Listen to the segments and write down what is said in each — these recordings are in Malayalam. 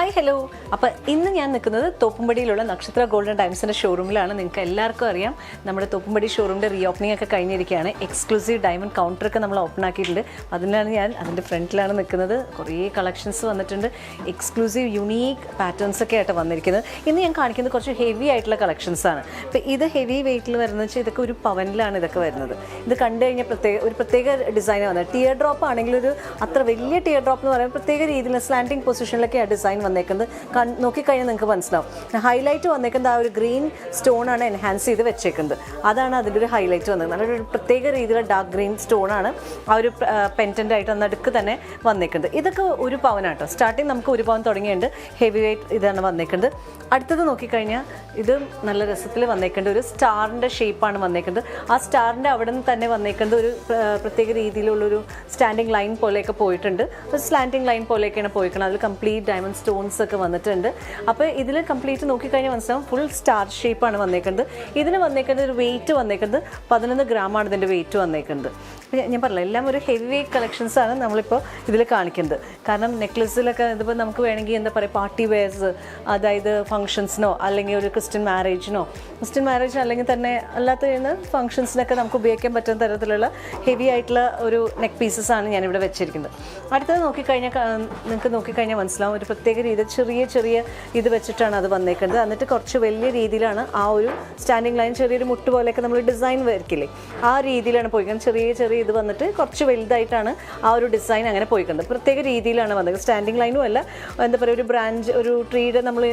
ஹாய் ஹலோ അപ്പോൾ ഇന്ന് ഞാൻ നിൽക്കുന്നത് തോപ്പുംപടിയിലുള്ള നക്ഷത്ര ഗോൾഡൻ ഡയമണ്ട്സിന്റെ ഷോറൂമിലാണ് നിങ്ങൾക്ക് എല്ലാവർക്കും അറിയാം. നമ്മുടെ തോപ്പുംപടി ഷോറൂമിന്റെ റീ ഓപ്പണിംഗ് ഒക്കെ കഴിഞ്ഞിരിക്കുകയാണ്. എക്സ്ക്ലൂസീവ് ഡയമണ്ട് കൗണ്ടർ ഒക്കെ നമ്മൾ ഓപ്പൺ ആക്കിയിട്ടുണ്ട്. അതിനാണ് ഞാൻ അതിന്റെ ഫ്രണ്ടിലാണ് നിൽക്കുന്നത്. കുറേ കളക്ഷൻസ് വന്നിട്ടുണ്ട്. എക്സ്ക്ലൂസീവ് യുണീക്ക് പാറ്റേൺസ് ഒക്കെ ആയിട്ട് വന്നിരിക്കുന്നത്. ഇന്ന് ഞാൻ കാണിക്കുന്നത് കുറച്ച് ഹെവി ആയിട്ടുള്ള കളക്ഷൻസ് ആണ്. ഇപ്പോൾ ഇത് ഹെവി വെയിറ്റിൽ വരുന്നത് വെച്ചാൽ ഇതൊക്കെ ഒരു പവനിലാണ് ഇതൊക്കെ വരുന്നത്. ഇത് കണ്ടു കഴിഞ്ഞാൽ പ്രത്യേക ഒരു പ്രത്യേക ഡിസൈൻ വന്നത് ടിയർ ഡ്രോപ്പ് ആണെങ്കിൽ ഒരു അത്ര വലിയ ടിയർ ഡ്രോപ്പ് എന്ന് പറയുമ്പോൾ പ്രത്യേക രീതിയിൽ സ്ലാൻഡിങ് പൊസിഷനിലൊക്കെ ആ ഡിസൈൻ വന്നേക്കുന്നത്. നോക്കിക്കഴിഞ്ഞാൽ നിങ്ങൾക്ക് മനസ്സിലാവും. ഹൈലൈറ്റ് വന്നേക്കുന്നത് ആ ഒരു ഗ്രീൻ സ്റ്റോണാണ് എൻഹാൻസ് ചെയ്ത് വെച്ചേക്കുന്നത്. അതാണ് അതിന്റെ ഒരു ഹൈലൈറ്റ് വന്നത്. നല്ലൊരു പ്രത്യേക രീതിയിലുള്ള ഡാർക്ക് ഗ്രീൻ സ്റ്റോണാണ് ആ ഒരു പെന്റന്റ് ആയിട്ട് നടുക്ക് തന്നെ വന്നേക്കുന്നത്. ഇതൊക്കെ ഒരു പവനാട്ടോ. സ്റ്റാർട്ടിങ് നമുക്ക് ഒരു പവൻ തുടങ്ങിയുണ്ട് ഹെവി വെയിറ്റ് ഇതാണ് വന്നേക്കുന്നത്. അടുത്തത് നോക്കിക്കഴിഞ്ഞാൽ ഇത് നല്ല രസത്തിൽ വന്നേക്കേണ്ട ഒരു സ്റ്റാറിന്റെ ഷേപ്പാണ് വന്നേക്കുന്നത്. ആ സ്റ്റാറിന്റെ അവിടെ നിന്ന് തന്നെ വന്നേക്കുന്നത് ഒരു പ്ര- പ്രത്യേക രീതിയിലുള്ളൊരു സ്റ്റാൻഡിങ് ലൈൻ പോലെയൊക്കെ പോയിട്ടുണ്ട്. ഒരു സ്ലാൻഡിങ് ലൈൻ പോലെയൊക്കെയാണ് പോയിക്കുന്നത്. അതിൽ കംപ്ലീറ്റ് ഡയമണ്ട് സ്റ്റോൺസ് ഒക്കെ വന്നിട്ടുണ്ട്. അപ്പോൾ ഇതിൽ കംപ്ലീറ്റ് നോക്കിക്കഴിഞ്ഞാൽ മനസ്സിലാവും ഫുൾ സ്റ്റാർ ഷേപ്പാണ് വന്നേക്കുന്നത്. ഇതിന് വന്നേക്കുന്നത് ഒരു വെയിറ്റ് വന്നേക്കുന്നത് പതിനൊന്ന് ഗ്രാമാണ് ഇതിന്റെ വെയിറ്റ് വന്നേക്കുന്നത്. ഞാൻ- പറഞ്ഞില്ല എല്ലാം ഒരു ഹെവി വെയിറ്റ് കളക്ഷൻസ് ആണ് നമ്മളിപ്പോൾ ഇതിൽ കാണിക്കുന്നത്. കാരണം നെക്ലസിലൊക്കെ ഇതിപ്പോൾ നമുക്ക് വേണമെങ്കിൽ എന്താ പറയുക പാർട്ടി വെയർസ് അതായത് ഫംഗ്ഷൻസിനോ അല്ലെങ്കിൽ ഒരു ക്രിസ്ത്യൻ മാരേജിനോ ക്രിസ്ത്യൻ മാരേജ് അല്ലെങ്കിൽ തന്നെ അല്ലാത്ത ഫംഗ്ഷൻസിനൊക്കെ നമുക്ക് ഉപയോഗിക്കാൻ പറ്റുന്ന തരത്തിലുള്ള ഹെവി ആയിട്ടുള്ള ഒരു നെക്ക് പീസസ് ആണ് ഞാനിവിടെ വെച്ചിരിക്കുന്നത്. അടുത്തത് നോക്കിക്കഴിഞ്ഞാൽ നിങ്ങൾക്ക് നോക്കിക്കഴിഞ്ഞാൽ മനസ്സിലാവും. ഒരു പ്രത്യേക രീതിയിൽ ചെറിയ ചെറിയ ഇത് വെച്ചിട്ടാണ് അത് വന്നേക്കുന്നത്. എന്നിട്ട് കുറച്ച് വലിയ രീതിയിലാണ് ആ ഒരു സ്റ്റാൻഡിങ് ലൈൻ ചെറിയൊരു മുട്ട് പോലെയൊക്കെ നമ്മൾ ഡിസൈൻ വരയ്ക്കില്ലേ ആ രീതിയിലാണ് പോയിക്കുന്നത്. ചെറിയ ചെറിയ ഇത് വന്നിട്ട് കുറച്ച് വലുതായിട്ടാണ് ആ ഒരു ഡിസൈൻ അങ്ങനെ പോയിക്കുന്നത്. പ്രത്യേക രീതിയിലാണ് വന്നത്. സ്റ്റാൻഡിങ് ലൈനും അല്ല. എന്താ പറയുക ഒരു ബ്രാഞ്ച് ഒരു ട്രീയുടെ നമ്മൾ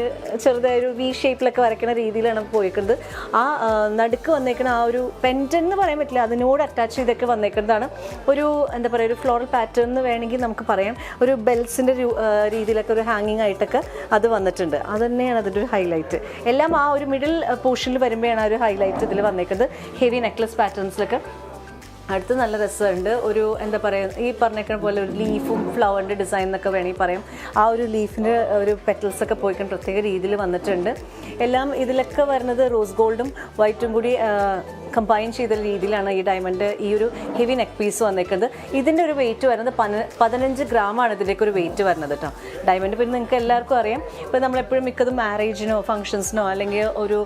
ചെറുതായ ഒരു വി ഷേപ്പിലൊക്കെ വരയ്ക്കുന്ന രീതിയിലാണ് പോയിക്കുന്നത്. ആ ആ, നടുക്ക് വന്നേക്കുന്ന ആ ഒരു പെന്റൻ എന്ന് പറയാൻ പറ്റില്ല. അതിനോട് അറ്റാച്ച് ചെയ്തൊക്കെ വന്നേക്കുന്നതാണ്. ഒരു എന്താ പറയുക ഒരു ഫ്ലോറൽ പാറ്റേൺ എന്ന് വേണമെങ്കിൽ നമുക്ക് പറയാം. ഒരു ബെൽസിന്റെ രീതിയിലൊക്കെ ഒരു ഹാങ്ങിങ് ആയിട്ടൊക്കെ അത് വന്നിട്ടുണ്ട്. അത് തന്നെയാണ് അതിന്റെ ഒരു ഹൈലൈറ്റ് എല്ലാം ആ ഒരു മിഡിൽ പോർഷനിൽ വരുമ്പോഴാണ് ആ ഒരു ഹൈലൈറ്റ് ഇതിൽ വന്നേക്കുന്നത്. ഹെവി നെക്ലസ് പാറ്റേൺസിലൊക്കെ അടുത്ത് നല്ല രസമുണ്ട്. ഒരു എന്താ പറയുക ഈ പറഞ്ഞേക്കുന്ന പോലെ ഒരു ലീഫും ഫ്ലവറിന്റെ ഡിസൈൻ എന്നൊക്കെ വേണമെങ്കിൽ പറയാം. ആ ഒരു ലീഫിന്റെ ഒരു പെറ്റൽസ് ഒക്കെ പോയിക്കൊണ്ട് പ്രത്യേക രീതിയിൽ വന്നിട്ടുണ്ട്. എല്ലാം ഇതിലൊക്കെ വരുന്നത് റോസ് ഗോൾഡും വൈറ്റും കൂടി കമ്പൈൻ ചെയ്ത രീതിയിലാണ് ഈ ഡയമണ്ട് ഈ ഒരു ഹെവി നെക്ക് പീസ് വന്നേക്കുന്നത്. ഇതിന്റെ ഒരു വെയിറ്റ് വരുന്നത് പന പതിനഞ്ച് ഗ്രാമാണ് ഇതിലേക്ക് ഒരു വെയിറ്റ് വരുന്നത് കേട്ടോ ഡയമണ്ട് പിന്നെ നിങ്ങൾക്ക് എല്ലാവർക്കും അറിയാം. ഇപ്പോൾ നമ്മളെപ്പോഴും മിക്കതും മാരേജിനോ ഫംഗ്ഷൻസിനോ അല്ലെങ്കിൽ ഒരു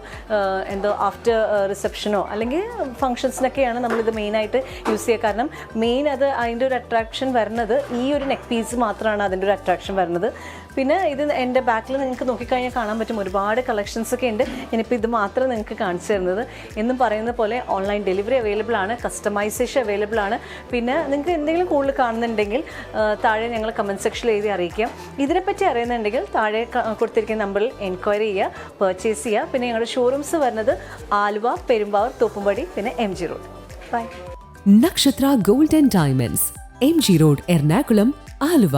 എന്തോ ആഫ്റ്റർ റിസപ്ഷനോ അല്ലെങ്കിൽ ഫംഗ്ഷൻസിനൊക്കെയാണ് നമ്മളിത് മെയിനായിട്ട് യൂസ് ചെയ്യുക. കാരണം മെയിൻ അത് അതിന്റെ ഒരു അട്രാക്ഷൻ വരുന്നത് ഈ ഒരു നെക്ക് പീസ് മാത്രമാണ് അതിന്റെ ഒരു അട്രാക്ഷൻ വരുന്നത്. പിന്നെ ഇത് എന്റെ ബാക്കിൽ നിങ്ങൾക്ക് നോക്കിക്കഴിഞ്ഞാൽ കാണാൻ പറ്റും ഒരുപാട് കളക്ഷൻസ് ഒക്കെ ഉണ്ട്. ഇനിയിപ്പോൾ ഇത് മാത്രം നിങ്ങൾക്ക് കാണിച്ചു തരുന്നത്. എന്നും പറയുന്ന പോലെ ഓൺലൈൻ ഡെലിവറി അവൈലബിൾ ആണ് കസ്റ്റമൈസേഷൻ അവൈലബിൾ ആണ്. പിന്നെ നിങ്ങൾക്ക് എന്തെങ്കിലും കൂടുതൽ കാണുന്നുണ്ടെങ്കിൽ താഴെ ഞങ്ങൾ കമന്റ് സെക്ഷനിൽ എഴുതി അറിയിക്കാം. ഇതിനെപ്പറ്റി അറിയുന്നുണ്ടെങ്കിൽ താഴെ കൊടുത്തിരിക്കുന്ന നമ്പറിൽ എൻക്വയറി ചെയ്യുക പർച്ചേസ് ചെയ്യുക പിന്നെ ഞങ്ങളുടെ ഷോറൂംസ് വരുന്നത് ആലുവ പെരുമ്പാവൂർ തോപ്പുംപടി പിന്നെ M G road by Nakshatra gold and diamonds M G road Ernakulam Aluva